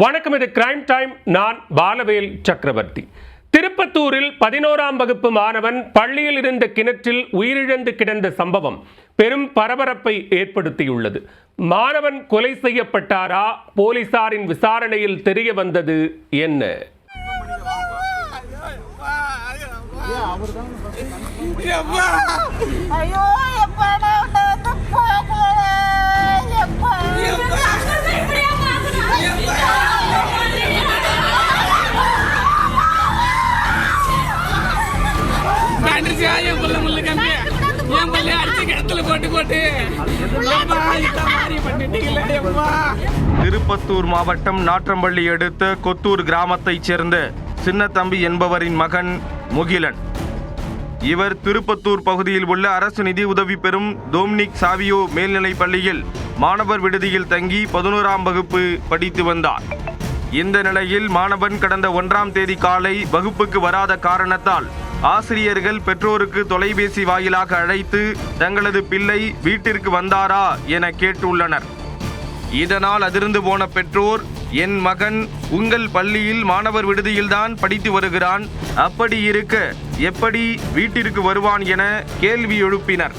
வணக்கம் இது crime time நான் பாலவேல் சக்கரவர்த்தி. திருப்பத்தூரில் பதினோராம் வகுப்பு மாணவன் பள்ளியில் இருந்த கிணற்றில் உயிரிழந்து கிடந்த சம்பவம் பெரும் பரபரப்பை ஏற்படுத்தியுள்ளது. மாணவன் கொலை செய்யப்பட்டாரா? போலீசாரின் விசாரணையில் தெரிய வந்தது என்ன? ஐயோ திருப்பத்தூர் மாவட்டம் நாற்றம்பள்ளி அடுத்த கொத்தூர் கிராமத்தைச் சேர்ந்த சின்னத்தம்பி என்பவரின் மகன் முகிலன். இவர் திருப்பத்தூர் பகுதியில் உள்ள அரசு நிதி உதவி பெறும் டோம்னிக் சாவியோ மேல்நிலைப் பள்ளியில் மாணவர் விடுதியில் தங்கி பதினோராம் வகுப்பு படித்து வந்தார். இந்த நிலையில் மாணவன் கடந்த ஒன்றாம் தேதி காலை வகுப்புக்கு வராத காரணத்தால் ஆசிரியர்கள் பெற்றோருக்கு தொலைபேசி வாயிலாக அழைத்து தங்களது பிள்ளை வீட்டிற்கு வந்தாரா? என கேட்டுள்ளனர். இதனால் அதிர்ந்து போன பெற்றோர் என் மகன் உங்கள் பள்ளியில் மாணவர் விடுதியில்தான் படித்து வருகிறான். அப்படி இருக்க எப்படி வீட்டிற்கு வருவான் என கேள்வி எழுப்பினர்.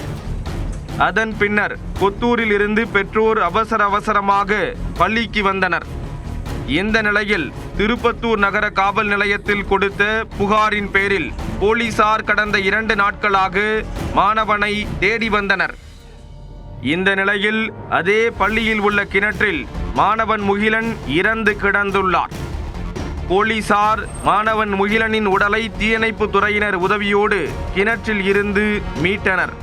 அதன் பின்னர் கொத்தூரில் இருந்து பெற்றோர் அவசர அவசரமாக பள்ளிக்கு வந்தனர். இந்த நிலையில் திருப்பத்தூர் நகர காவல் நிலையத்தில் கொடுத்த புகாரின் பேரில் போலீசார் கடந்த இரண்டு நாட்களாக மாணவனை தேடி வந்தனர். இந்த நிலையில் அதே பள்ளியில் உள்ள கிணற்றில் மாணவன் முகிலன் இறந்து கிடந்துள்ளார். போலீசார் மாணவன் முகிலனின் உடலை தீயணைப்பு துறையினர் உதவியோடு கிணற்றில் இருந்து மீட்டனர்.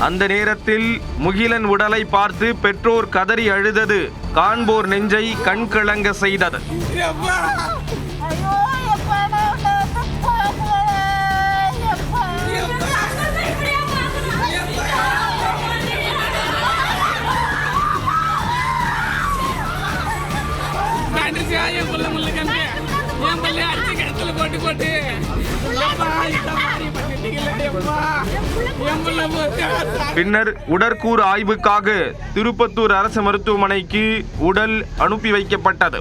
அந்த நேரத்தில் முகிலன் உடலை பார்த்து பெற்றோர் கதறி அழுதது. காண்போர் நெஞ்சை கண்கிழங்க செய்தது. எப்பா ஐயோ அடிச்சு கிணத்துல போட்டு போட்டு. பின்னர் உடற்கூறு ஆய்வுக்காக திருப்பத்தூர் அரசு மருத்துவமனைக்கு உடல் அனுப்பி வைக்கப்பட்டது.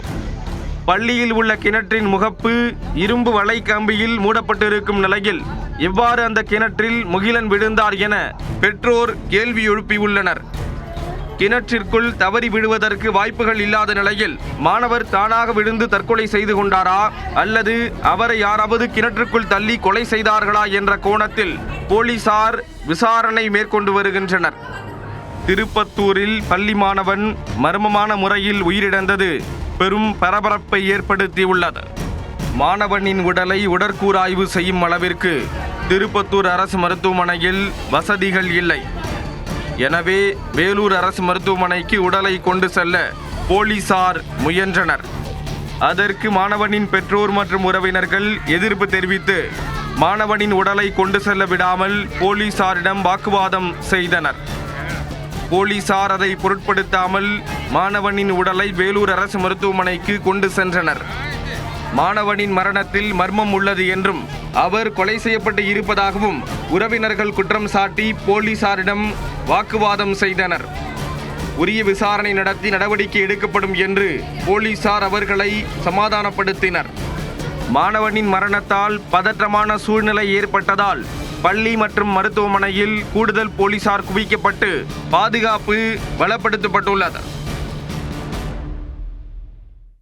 பள்ளியில் உள்ள கிணற்றின் முகப்பு இரும்பு வலை கம்பியில் மூடப்பட்டிருக்கும் நிலையில் எவ்வாறு அந்த கிணற்றில் முகிலன் விழுந்தார் என பெற்றோர் கேள்வி எழுப்பியுள்ளனர். கிணற்றிற்குள் தவறி விழுவதற்கு வாய்ப்புகள் இல்லாத நிலையில் மாணவர் தானாக விழுந்து தற்கொலை செய்து கொண்டாரா? அல்லது அவரை யாராவது கிணற்றுக்குள் தள்ளி கொலை செய்தார்களா என்ற கோணத்தில் போலீசார் விசாரணை மேற்கொண்டு வருகின்றனர். திருப்பத்தூரில் பள்ளி மாணவன் மர்மமான முறையில் உயிரிழந்தது பெரும் பரபரப்பை ஏற்படுத்தியுள்ளது. மாணவனின் உடலை உடற்கூறாய்வு செய்யும் அளவிற்கு திருப்பத்தூர் அரசு மருத்துவமனையில் வசதிகள் இல்லை. எனவே வேலூர் அரசு மருத்துவமனைக்கு உடலை கொண்டு செல்ல போலீசார் முயன்றனர். அதற்கு மாணவனின் பெற்றோர் மற்றும் உறவினர்கள் எதிர்ப்பு தெரிவித்து மாணவனின் உடலை கொண்டு செல்ல விடாமல் போலீசாரிடம் வாக்குவாதம் செய்தனர். போலீசார் அதை பொருட்படுத்தாமல் மாணவனின் உடலை வேலூர் அரசு மருத்துவமனைக்கு கொண்டு சென்றனர். மாணவனின் மரணத்தில் மர்மம் உள்ளது என்றும் அவர் கொலை செய்யப்பட்டு இருப்பதாகவும் உறவினர்கள் குற்றம் சாட்டி போலீசாரிடம் வாக்குவாதம் செய்தனர். உரிய விசாரணை நடத்தி நடவடிக்கை எடுக்கப்படும் என்று போலீசார் அவர்களை சமாதானப்படுத்தினர். மாணவனின் மரணத்தால் பதற்றமான சூழ்நிலை ஏற்பட்டதால் பள்ளி மற்றும் மருத்துவமனையில் கூடுதல் போலீசார் குவிக்கப்பட்டு பாதுகாப்பு பலப்படுத்தப்பட்டுள்ளது.